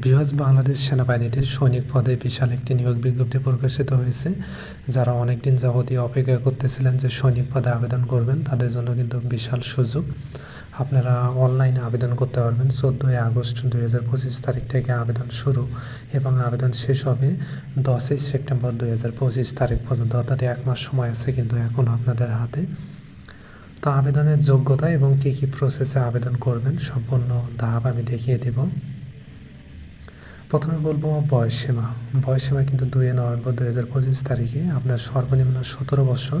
বৃহৎ বাংলাদেশ সেনাবাহিনীতে সৈনিক পদে বিশাল একটি নিয়োগ বিজ্ঞপ্তি প্রকাশিত হয়েছে, যারা অনেকদিন যাবতীয় অপেক্ষা করতেছিলেন যে সৈনিক পদে আবেদন করবেন, তাদের জন্য কিন্তু বিশাল সুযোগ। আপনারা অনলাইনে আবেদন করতে পারবেন। চোদ্দোই আগস্ট দুই হাজার পঁচিশ তারিখ থেকে আবেদন শুরু এবং আবেদন শেষ হবে দশই সেপ্টেম্বর দুই হাজার পঁচিশ তারিখ পর্যন্ত, অর্থাৎ এক মাস সময় আছে কিন্তু এখন আপনাদের হাতে। তো আবেদনের যোগ্যতা এবং কী কী প্রসেসে আবেদন করবেন, সম্পূর্ণ ধাপ আমি দেখিয়ে দেব। প্রথমে বলব বয়সসীমা বয়সসীমা কিন্তু দুই নভেম্বর দুই হাজার পঁচিশ তারিখে আপনার সর্বনিম্ন সতেরো বছর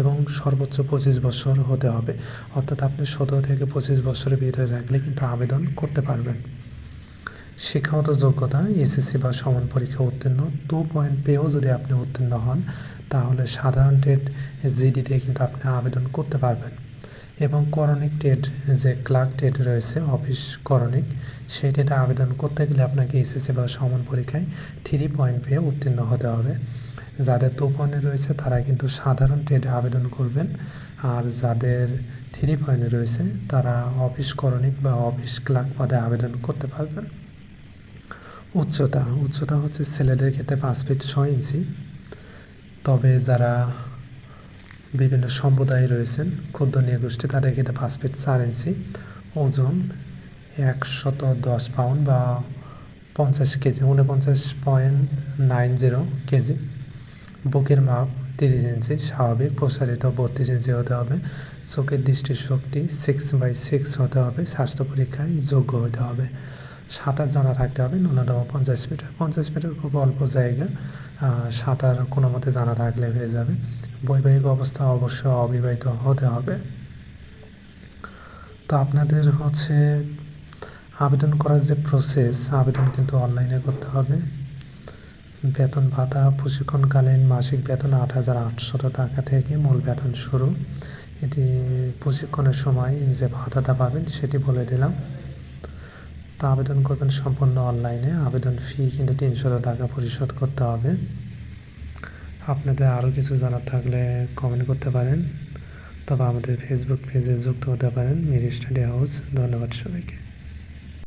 এবং সর্বোচ্চ পঁচিশ বছর হতে হবে। অর্থাৎ আপনি সতেরো থেকে পঁচিশ বছরের ভিতরে রাখলে কিন্তু আবেদন করতে পারবেন। শিক্ষাগত যোগ্যতা, এসএসসি বা সমান পরীক্ষা উত্তীর্ণ। টু পয়েন্ট পেয়েও যদি আপনি উত্তীর্ণ হন, তাহলে সাধারণ টেট জিডি দিয়ে কিন্তু আপনি আবেদন করতে পারবেন। এবং করণিক টেট, যে ক্লার্ক টেট রয়েছে, অফিস করণিক, সেই টেটে আবেদন করতে গেলে আপনাকে এসএসসি বা সমান পরীক্ষায় থ্রি পয়েন্ট পেয়ে উত্তীর্ণ হতে হবে। যাদের টু পয়েন্টে রয়েছে, তারা কিন্তু সাধারণ টেটে আবেদন করবেন। আর যাদের থ্রি পয়েন্টে রয়েছে, তারা অফিস করণিক বা অফিস ক্লার্ক পদে আবেদন করতে পারবেন। উচ্চতা উচ্চতা হচ্ছে ছেলেদের ক্ষেত্রে পাঁচ ফিট ছয় ইঞ্চি। তবে যারা বিভিন্ন সম্প্রদায় রয়েছেন। ক্ষুদ্র নিয়োগোষ্ঠী তাদের ক্ষেত্রে পাঁচ ফিট চার ইঞ্চি। ওজন একশত দশ পাউন্ড বা পঞ্চাশ কেজি, উনপঞ্চাশ পয়েন্ট নাইন জিরো কেজি। বুকের মাপ তিরিশ ইঞ্চি, স্বাভাবিক। প্রসারিত বত্রিশ ইঞ্চি হতে হবে। চোখের দৃষ্টিশক্তি সিক্স বাই সিক্স হতে হবে। স্বাস্থ্য পরীক্ষায় যোগ্য হতে হবে। সাঁতার জানা থাকতে হবে ন্যূনতম পঞ্চাশ মিটার। পঞ্চাশ মিটার খুব অল্প জায়গা সাঁতার কোনো মতে জানা থাকলে হয়ে যাবে। বৈবাহিক অবস্থা অবশ্যই অবিবাহিত হতে হবে। তো আপনাদের হচ্ছে আবেদন করার যে প্রসেস আবেদন কিন্তু অনলাইনে করতে হবে। বেতন ভাতা, প্রশিক্ষণকালীন মাসিক বেতন আট হাজার আটশত টাকা থেকে মূল বেতন শুরু। এটি প্রশিক্ষণের সময় যে ভাতাটা পাবেন সেটি বলে দিলাম। তো আবেদন করবেন সম্পূর্ণ অনলাইনে। আবেদন ফি কিন্তু তিনশো টাকা পরিশোধ করতে হবে। আপনাদের আরও কিছু জানার থাকলে কমেন্ট করতে পারেন, তবে আমাদের ফেসবুক পেজে যুক্ত হতে পারেন মিরি স্টাডি হাউস ধন্যবাদ সবাইকে।